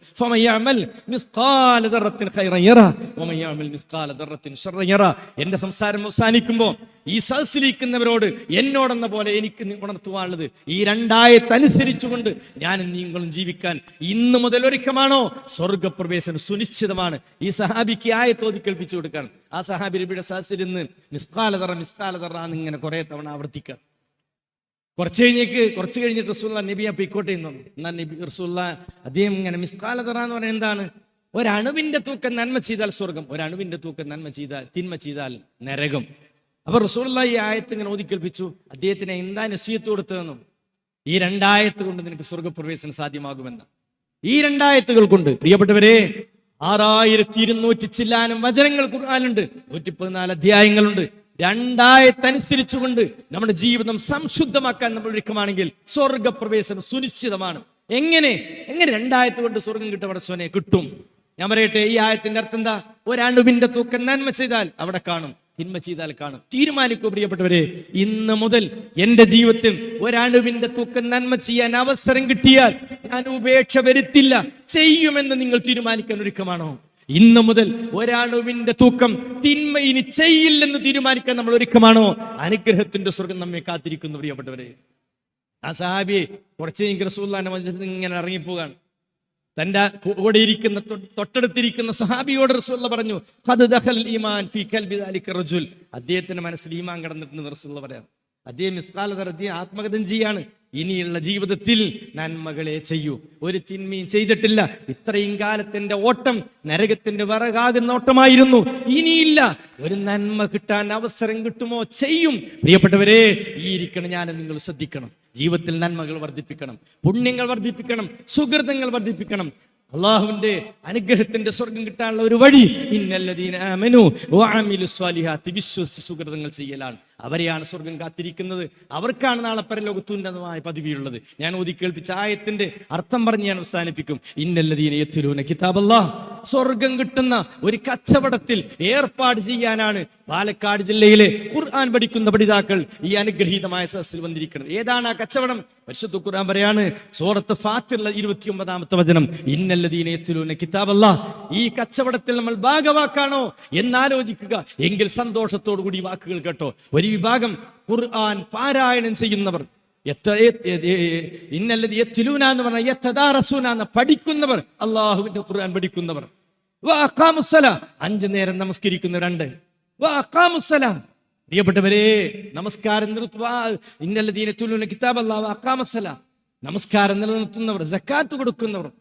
എന്റെ സംസാരം അവസാനിക്കുമ്പോൾ ഈ സദസ്സിലിരിക്കുന്നവരോട് എന്നോടെന്ന പോലെ എനിക്ക് ഉണർത്തുവാനുള്ളത്. ഈ രണ്ടായത്തനുസരിച്ചുകൊണ്ട് ഞാൻ നിങ്ങളും ജീവിക്കാൻ ഇന്ന് മുതൽ ഒരുക്കമാണോ? സ്വർഗപ്രവേശനം സുനിശ്ചിതമാണ്. ഈ സഹാബിക്ക് ആയത്ത് ഓതി കേൾപ്പിച്ചു കൊടുക്കാൻ ആ സഹാബി രബിയുടെ സദസ്സിലിന്ന് നിന്ന് മിസ്കാലതറ മിസ്കാലതറ എന്നിങ്ങനെ കുറെ തവണ ആവർത്തിക്കാം കുറച്ച് കഴിഞ്ഞേക്ക് കുറച്ച് കഴിഞ്ഞിട്ട് റസൂല്ല നബി പിക്കോട്ട് നിന്നു എന്ന് എന്നാൽ നബി റസൂല്ല അദ്ദേഹം ഇങ്ങനെ മിസ്കാലതറ എന്ന് പറയുന്നത് എന്താണ്? ഒരണുവിന്റെ തൂക്കം നന്മ ചെയ്താൽ സ്വർഗം ഒരണുവിന്റെ തൂക്കം നന്മ ചെയ്താൽ തിന്മ ചെയ്താൽ നരകം. അപ്പൊ റസൂള്ള ഈ ആയത്ത് ഇങ്ങനെ ഓതിക്കേൽപ്പിച്ചു അദ്ദേഹത്തിന് എന്താ നസീയത്ത് കൊടുത്തതെന്നും ഈ രണ്ടായത്ത് കൊണ്ട് നിനക്ക് സ്വർഗപ്രവേശനം സാധ്യമാകുമെന്ന്. ഈ രണ്ടായത്തുകൾ കൊണ്ട് പ്രിയപ്പെട്ടവരെ ആറായിരത്തി ഇരുന്നൂറ്റി ചില്ലാനും വചനങ്ങൾ ഖുർആാനുണ്ട് നൂറ്റി പതിനാല് അധ്യായങ്ങളുണ്ട്. രണ്ടായത്തനുസരിച്ചുകൊണ്ട് നമ്മുടെ ജീവിതം സംശുദ്ധമാക്കാൻ നമ്മൾ ഒരുക്കമാണെങ്കിൽ സ്വർഗപ്രവേശനം സുനിശ്ചിതമാണ്. എങ്ങനെ? എങ്ങനെ രണ്ടായത്ത് കൊണ്ട് സ്വർഗം കിട്ടും? പടച്ചോനെ കിട്ടും. ഞാൻ പറയട്ടെ ഈ ആയത്തിന്റെ അർത്ഥം എന്താ? ഒരാണുവിന്റെ തൂക്കം നന്മ ചെയ്താൽ അവിടെ കാണും തിന്മ ചെയ്താൽ കാണും. തീരുമാനിക്കൂ പ്രിയപ്പെട്ടവരെ ഇന്ന് മുതൽ എന്റെ ജീവിതത്തിൽ ഒരാണുവിന്റെ തൂക്കം നന്മ ചെയ്യാൻ അവസരം കിട്ടിയാൽ ഞാൻ ഉപേക്ഷ വരുത്തില്ല. ചെയ്യുമെന്ന് നിങ്ങൾ തീരുമാനിക്കാൻ ഒരുക്കമാണോ? ഇന്ന് മുതൽ ഒരാണുവിന്റെ തൂക്കം തിന്മ ഇനി ചെയ്യില്ലെന്ന് തീരുമാനിക്കാൻ നമ്മൾ ഒരുക്കമാണോ? അനുഗ്രഹത്തിന്റെ സ്വർഗം നമ്മെ കാത്തിരിക്കുന്നു പ്രിയപ്പെട്ടവരെ. ആ സഹാബി കുറച്ച് റസൂല്ലാന്റെ മസ്ജിദിൽ ഇങ്ങനെ ഇറങ്ങിപ്പോകാണ് തന്റെ കൂടെ ഇരിക്കുന്ന തൊട്ടടുത്തിരിക്കുന്ന സഹാബിയോട് റസൂല്ല പറഞ്ഞു "ഖദ് ദഖൽ ഈമാൻ ഫീ അദ്ദേഹത്തിന്റെ മനസ്സിൽ ഈമാൻ കടന്നിട്ടുണ്ട് റസൂല്ല പറയാം. അദ്ദേഹം ഇസ്താലതറത്തി ആത്മകഥം ചെയ്യാണ് ഇനിയുള്ള ജീവിതത്തിൽ നന്മകളെ ചെയ്യൂ. ഒരു തിന്മയും ചെയ്തിട്ടില്ല. ഇത്രയും കാലത്തിന്റെ ഓട്ടം നരകത്തിന്റെ വിറകാകുന്ന ഓട്ടമായിരുന്നു. ഇനിയില്ല. ഒരു നന്മ കിട്ടാൻ അവസരം കിട്ടുമോ? ചെയ്യും. പ്രിയപ്പെട്ടവരെ ഈ ഇരിക്കണം ഞാൻ നിങ്ങൾ ശ്രദ്ധിക്കണം. ജീവിതത്തിൽ നന്മകൾ വർദ്ധിപ്പിക്കണം. പുണ്യങ്ങൾ വർദ്ധിപ്പിക്കണം. സുഹൃതങ്ങൾ വർദ്ധിപ്പിക്കണം. അള്ളാഹുവിന്റെ അനുഗ്രഹത്തിന്റെ സ്വർഗം കിട്ടാനുള്ള ഒരു വഴി സ്വാലിഹാത്തി വിശ്വസിച്ച് സുഹൃതങ്ങൾ ചെയ്യലാണ്. അവരെയാണ് സ്വർഗം കാത്തിരിക്കുന്നത്. അവർക്കാണ് നാളെ പരലോകത്തുന്നതമായ പദവിയുള്ളത്. ഞാൻ ഓതി കേൾപ്പിച്ച ആയത്തിന്റെ അർത്ഥം പറഞ്ഞ് ഞാൻ അവസാനിപ്പിക്കും. ഇന്നല്ലദീന കിതാബല്ല. സ്വർഗം കിട്ടുന്ന ഒരു കച്ചവടത്തിൽ ഏർപ്പാട് ചെയ്യാനാണ് പാലക്കാട് ജില്ലയിലെ ഖുർആൻ പഠിക്കുന്ന പഠിതാക്കൾ ഈ അനുഗ്രഹീതമായ സദസ്സിൽ വന്നിരിക്കുന്നത്. ഏതാണ് ആ കച്ചവടം? പരിശുദ്ധ ഖുർആൻ പറയാണ് സൂറത്ത് ഫാത്തിറുള്ള ഇരുപത്തി ഒമ്പതാമത്തെ വചനം ഇന്നല്ലദീനത്തിലൂന കിതാബല്ല. ഈ കച്ചവടത്തിൽ നമ്മൾ ഭാഗവാക്കാണോ? എന്നാലോചിക്കുക എങ്കിൽ സന്തോഷത്തോടു കൂടി വാക്കുകൾ കേട്ടോ. ഒരു വിഭാഗം ഖുർആൻ പാരായണം ചെയ്യുന്നവർ. ഇന്നല്ലത് എത്തിലൂന എന്ന് പറഞ്ഞാൽ യത്തദാറസൂന പഠിക്കുന്നവർ അള്ളാഹുവിന്റെ ഖുർആൻ പഠിക്കുന്നവർ. അഞ്ചു നേരം നമസ്കരിക്കുന്ന രണ്ട്. വാ അഖാമുസ്സല. പ്രിയപ്പെട്ടവരെ നമസ്കാരം നിർത്തുവാ കിതാബ് അഖാമസ്സല. നമസ്കാരം നിലനിർത്തുന്നവർ ജക്കാത്ത് കൊടുക്കുന്നവർ.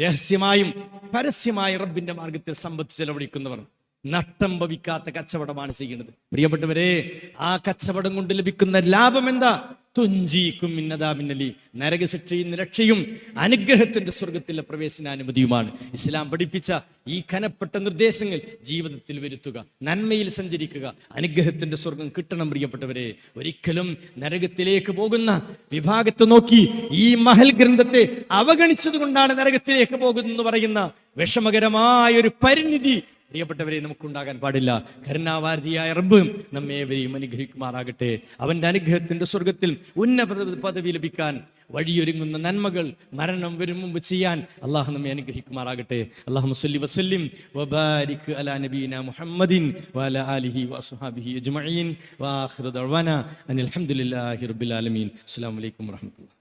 രഹസ്യമായും പരസ്യമായി റബ്ബിന്റെ മാർഗത്തിൽ സമ്പത്ത് ചെലവഴിക്കുന്നവർ. നഷ്ടം ഭവിക്കാത്ത കച്ചവടമാണ് ചെയ്യുന്നത്. പ്രിയപ്പെട്ടവരെ ആ കച്ചവടം കൊണ്ട് ലഭിക്കുന്ന ലാഭം എന്താ? തുഞ്ചീക്കും മിന്നതാമിന്നലി നരകശിക്ഷയും രക്ഷയും അനുഗ്രഹത്തിന്റെ സ്വർഗത്തിലെ പ്രവേശനാനുമതിയുമാണ്. ഇസ്ലാം പഠിപ്പിച്ച ഈ കനപ്പെട്ട നിർദ്ദേശങ്ങൾ ജീവിതത്തിൽ വരുത്തുക നന്മയിൽ സഞ്ചരിക്കുക അനുഗ്രഹത്തിന്റെ സ്വർഗം കിട്ടണം പ്രിയപ്പെട്ടവരെ. ഒരിക്കലും നരകത്തിലേക്ക് പോകുന്ന വിഭാഗത്തെ നോക്കി ഈ മഹൽ ഗ്രന്ഥത്തെ അവഗണിച്ചത് കൊണ്ടാണ് നരകത്തിലേക്ക് പോകുന്നത് പറയുന്ന വിഷമകരമായ ഒരു പരിണിതി പ്രിയപ്പെട്ടവരെ നമുക്കുണ്ടാകാൻ പാടില്ല. കരുണാവാരതിയായ റബ്ബ് നമ്മേവരെയും അനുഗ്രഹിക്കുമാറാകട്ടെ. അവന്റെ അനുഗ്രഹത്തിന്റെ സ്വർഗത്തിൽ ഉന്നത പദവി ലഭിക്കാൻ വഴിയൊരുങ്ങുന്ന നന്മകൾ മരണം വരും മുമ്പ് ചെയ്യാൻ അള്ളാഹു നമ്മെ അനുഗ്രഹിക്കുമാറാകട്ടെ. അള്ളാഹു മുസല്ലി വസല്ലിം വബാരിക് അലാ നബീന മുഹമ്മദിൻ വഅല ആലിഹി വഅസ്ഹാബിഹി അജ്മഈൻ വാഖിറു ദഅവാന അനിൽ റബ്ബിൽ ആലമീൻ. അസ്സലാമു അലൈക്കും വറഹ്മത്തുള്ളാഹി